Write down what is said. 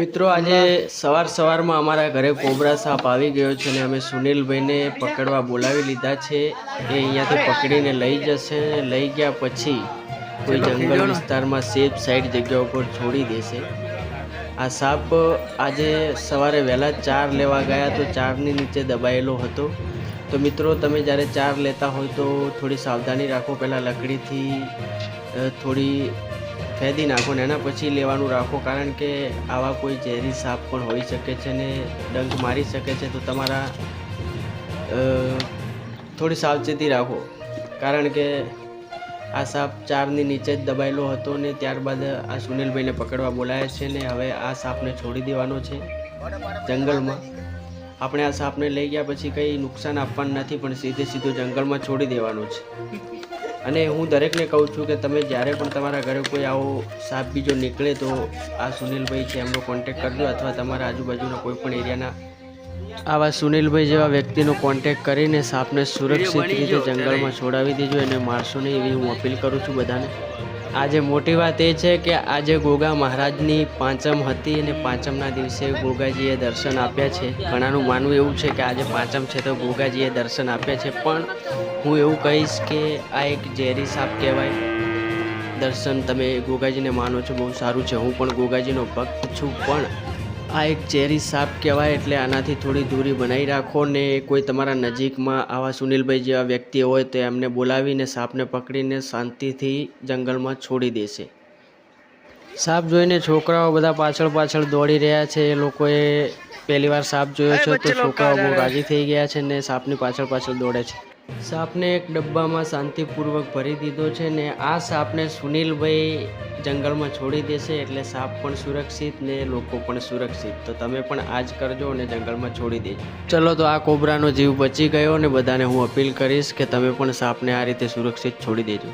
મિત્રો આજે સવાર સવારમાં અમારા ઘરે કોબરા સાપ આવી ગયો છે અને અમે સુનિલભાઈને પકડવા બોલાવી લીધા છે. એ અહીંયાથી પકડીને લઈ જશે. લઈ ગયા પછી કોઈ જંગલ વિસ્તારમાં સેફ સાઈડ જગ્યા ઉપર છોડી દેશે. આ સાપ આજે સવારે વહેલા ચાર લેવા ગયા તો ચારની નીચે દબાયેલો હતો. તો મિત્રો તમે જ્યારે ચાર લેતા હોય તો થોડી સાવધાની રાખો. પહેલાં લકડીથી થોડી ફેદી નાખો ને એના પછી લેવાનું રાખો. કારણ કે આવા કોઈ ઝેરી સાપ પણ હોઈ શકે છે ને ડંખ મારી શકે છે, તો તમારા થોડી સાવચેતી રાખો. કારણ કે આ સાપ ચારની નીચે જ દબાયેલો હતો ને ત્યારબાદ આ સુનિલભાઈને પકડવા બોલાયા છે ને હવે આ સાપને છોડી દેવાનો છે જંગલમાં. આપણે આ સાપને લઈ ગયા પછી કંઈ નુકસાન આપવાનું નથી પણ સીધે સીધો જંગલમાં છોડી દેવાનું છે. અને હું દરેકને કહું છું કે તમે જ્યારે પણ તમારા ઘરે કોઈ આવો સાપ બીજો નીકળે તો આ સુનિલભાઈ છે એમનો કોન્ટેક કરજો અથવા તમારા આજુબાજુના કોઈ પણ એરિયાના આવા સુનિલભાઈ જેવા વ્યક્તિનો કોન્ટેક કરીને સાપને સુરક્ષિત રીતે જંગલમાં છોડાવી દેજો એને મારશો નહીં એવી હું અપીલ કરું છું બધાને. આજે મોટી વાત એ છે કે આજે ગોગા મહારાજની પાંચમ હતી અને પાંચમના દિવસે ગોગાજીએ દર્શન આપ્યા છે. ઘણાનું માનવું એવું છે કે આજે પાંચમ છે તો ગોગાજીએ દર્શન આપ્યા છે. પણ હું એવું કહીશ કે આ એક ઝેરી સાપ કહેવાય. દર્શન તમે ગોગાજીને માનો છો, બહુ સારું છે. હું પણ ગોગાજીનો ભક્ત છું, પણ આ એક ચેરી સાપ કહેવાય એટલે આનાથી થોડી દૂરી બનાવી રાખો ને કોઈ તમારા નજીકમાં આવા સુનિલભાઈ જેવા વ્યક્તિ હોય તો એમને બોલાવીને સાપને પકડીને શાંતિથી જંગલમાં છોડી દેશે. સાપ જોઈને છોકરાઓ બધા પાછળ પાછળ દોડી રહ્યા છે. એ લોકોએ પહેલી વાર સાપ જોયો છે તો છોકરાઓ બહુ રાજી થઈ ગયા છે ને સાપની પાછળ પાછળ દોડે છે. સાપને એક ડબ્બામાં શાંતિપૂર્વક ભરી દીધો છે ને આ સાપને સુનિલભાઈ જંગલમાં છોડી દેશે એટલે સાપ પણ સુરક્ષિત ને લોકો પણ સુરક્ષિત. તો તમે પણ આ જ કરજો અને જંગલમાં છોડી દેજો. ચલો, તો આ કોબરાનો જીવ બચી ગયો ને બધાને હું અપીલ કરીશ કે તમે પણ સાપને આ રીતે સુરક્ષિત છોડી દેજો.